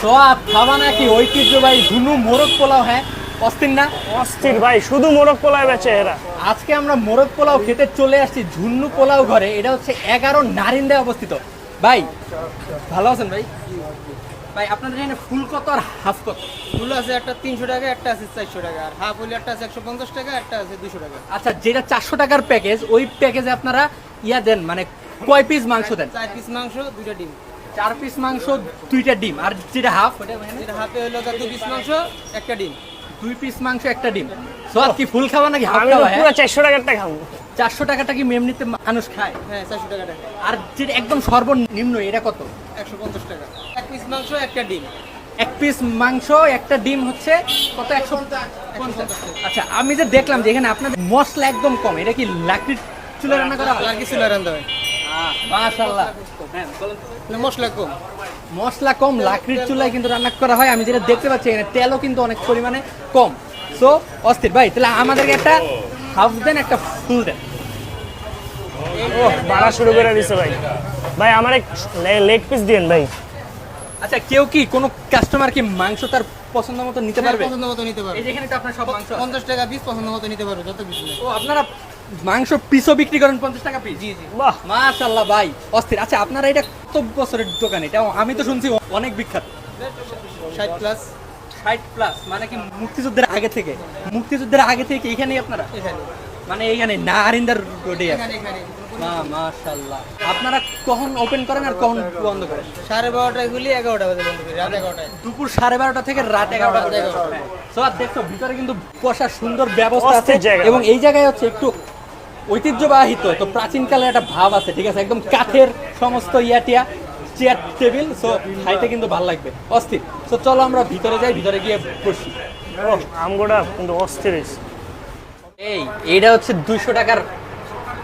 সোয়াদ খাওয়া নাকি ঐতিহ্যবাহী ধুনু মোরগ পোলাও হ্যাঁ? অস্থির না? অস্থির ভাই শুধু মোরগ বেচে এরা। আজকে আমরা মোরগ পোলাও খেতে চলে আসছি ঝুন্নু পোলাও ঘরে। এটা হচ্ছে এগারো নারিন্দায় অবস্থিত। ভাই ভালো আছেন ভাই? ভাই আপনাদের এখানে ফুল কত আর হাফ কত? ফুল আছে একটা তিনশো টাকা একটা আছে চারশো টাকা। আর হাফ হলে একটা আছে একশো পঞ্চাশ টাকা একটা আছে দুশো টাকা। আচ্ছা যেটা চারশো টাকার প্যাকেজ ওই প্যাকেজে আপনারা ইয়া দেন মানে কয় পিস মাংস দেন? চার পিস মাংস দুইটা ডিম। চার পিস মাংস দুইটা ডিম। আর যেটা হাফ ওটা হাফে হলো দু পিস মাংস একটা ডিম। দুই পিস মাংস একটা ডিম। কি ফুল খাওয়া নাকি হাফ আমি খাওয়া পুরো চারশো টাকারটা খাব। চারশো টাকাটা কি এমনিতে মানুষ খায়? হ্যাঁ চারশো টাকা টাকা আর যেটা একদম সর্বনিম্ন এটা কত? একশো পঞ্চাশ টাকা। এক পিস মাংস একটা ডিম। এক পিস মাংস একটা ডিম হচ্ছে কত? একশো পঞ্চাশ আচ্ছা আমি যে দেখলাম যে এখানে আপনাদের মশলা একদম কম এটা কি লাকড়ির চুলে রান্না করা হয়? আর কিছু রান্না হয়। হ্যাঁ মশলা কম। মশলা কম লাকড়ির চুলায় কিন্তু রান্না করা হয়। আমি যেটা দেখতে পাচ্ছি এখানে তেলও কিন্তু অনেক পরিমাণে কম। সো অস্থির। ভাই তাহলে আমাদেরকে একটা হাফ দেন একটা ফুল দেন। ও বাড়া শুরু করে দিছে ভাই। ভাই আমার এক লেগ পিস দিন ভাই। আচ্ছা কেউ কি কোনো কাস্টমার কি মাংস তার পছন্দ মতো নিতে পারবে? পছন্দ মতো নিতে পারবে। এই যেখানে তো আপনার সব মাংস আছে। পঞ্চাশ টাকা পিস পছন্দ মতো নিতে পারবে যত কিছু ও আপনারা মাংস পিসও বিক্রি করেন পঞ্চাশ টাকা পিস জি জি। বাহ। মাশাল্লাহ ভাই। অস্থির। আচ্ছা আপনারা এটা কত বছরের দোকান এটা? আমি তো শুনছি অনেক বিখ্যাত। ষাট প্লাস ষাট প্লাস মানে কি মুক্তিযুদ্ধের আগে থেকে? মুক্তিযুদ্ধের আগে থেকে এখানেই আপনারা? মানে এইখানে না আরিন্দার রোডে মাশাল্লাহ আপনারা কখন ওপেন করেন আর কখন বন্ধ করেন? সাড়ে বারোটায় খুলি এগারোটা বাজে বন্ধ করি রাত এগারোটায়। দুপুর সাড়ে বারোটা থেকে রাত এগারোটা আর দেখছ ভিতরে কিন্তু বসার সুন্দর ব্যবস্থা আছে এবং এই জায়গায় হচ্ছে একটু ঐতিহ্যবাহিত তো প্রাচীনকালে একটা ভাব আছে ঠিক আছে? একদম কাঠের সমস্ত ইয়াটিয়া চেয়ার টেবিল সো খাইতে কিন্তু ভালো লাগবে অস্থির। তো চলো আমরা ভিতরে যাই ভিতরে গিয়ে বসি। আমগোটা কিন্তু অস্থির এই এইটা হচ্ছে দুইশো টাকার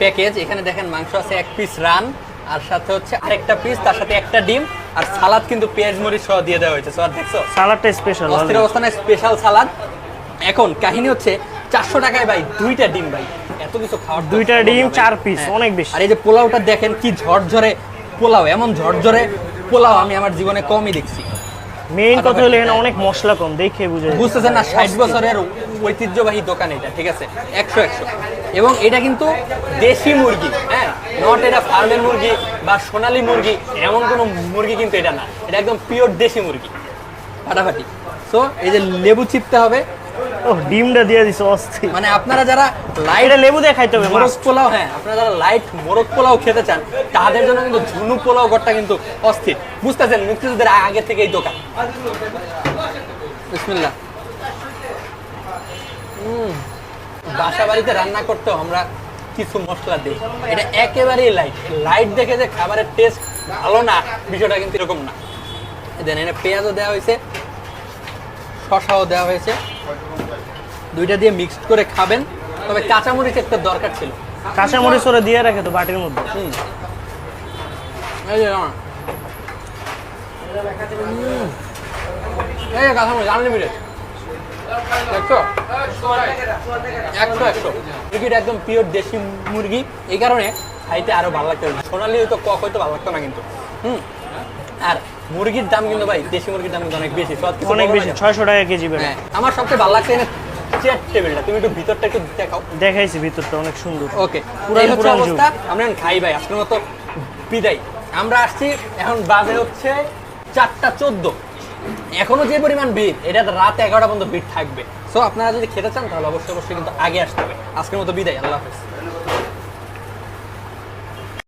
প্যাকেজ এখানে দেখেন মাংস আছে এক পিস রান আর সাথে হচ্ছে আরেকটা পিস তার সাথে একটা ডিম আর সালাদ কিন্তু পেঁয়াজ মরিচ সহ দিয়ে দেওয়া হয়েছে সো আর দেখছ? সালাডটা স্পেশাল অস্থির অবস্থানে স্পেশাল সালাদ। এখন কাহিনী হচ্ছে চারশো টাকায় ভাই দুইটা ডিম ভাই। কিছু খাওয়ার দুইটা ডিম চার পিস হ্যাঁ। অনেক বেশি। আর এই যে পোলাওটা দেখেন কি ঝরঝরে পোলাও এমন ঝরঝরে পোলাও আমি আমার জীবনে কমই দেখছি। মেইন কথা হলো এখানে অনেক মশলা কম দেখে বুঝে বুঝতেছেন না ষাট বছরের ঐতিহ্যবাহী দোকান এটা ঠিক আছে? একশো একশো। এবং এটা কিন্তু দেশি মুরগি হ্যাঁ? নট এটা ফার্মের মুরগি বা সোনালী মুরগি এমন কোনো মুরগি কিন্তু এটা না। এটা একদম পিওর দেশি মুরগি। ফাটাফাটি। সো এই যে লেবু চিপতে হবে ও ডিমটা দিয়ে দিছে অস্থির। মানে আপনারা যারা লাইট লেবু দিয়ে খাইতে হবে মোরগ পোলাও হ্যাঁ আপনারা যারা লাইট মোরগ পোলাও খেতে চান তাদের জন্য কিন্তু ঝুনু পোলাও ঘরটা কিন্তু অস্থির। বুঝতেছেন মুক্তিযুদ্ধের আগে থেকে এই দোকান। বিসমিল্লাহ। বাসা বাড়িতে রান্না করতেও আমরা কিছু মশলা দিই। এটা একেবারেই লাইট লাইট দেখে যে খাবারের টেস্ট ভালো না বিষয়টা কিন্তু এরকম না। দেন এখানে পেঁয়াজও দেওয়া হয়েছে শশাও দেওয়া হয়েছে। দুইটা দিয়ে মিক্সড করে খাবেন তবে কাঁচামরিচ একটা দরকার ছিল। কাঁচা মরিচ ওরা দিয়ে রাখে তো বাটির মধ্যে। এই যে আমার। এই কাঁচামরিচ আনলিমিটেড দেখছ একশো? একশো মুরগিটা একদম পিওর দেশি মুরগি। এই কারণে খাইতে আরও ভালো লাগতো সোনালি কক হয়তো ভালো লাগতো না কিন্তু। হুম। আর মুরগির দাম কিন্তু ভাই দেশি মুরগির দাম কিন্তু অনেক বেশি। অনেক বেশি ছয়শো টাকা কেজি হ্যাঁ। আমার সবচেয়ে ভালো লাগছে চেয়ার টেবিলটা তুমি একটু ভিতরটা একটু দেখাও। দেখাইছি ভিতরটা অনেক সুন্দর। ওকে পুরান পুরান অবস্থা। আমরা খাই ভাই আজকের মতো বিদায়। আমরা আসছি এখন বাজে হচ্ছে চারটা চোদ্দ। এখনও যে পরিমাণ ভিড় এটা রাত এগারোটা পর্যন্ত ভিড় থাকবে। সো আপনারা যদি খেতে চান তাহলে অবশ্যই অবশ্যই কিন্তু আগে আসতে হবে। আজকের মতো বিদায় আল্লাহ হাফেজ।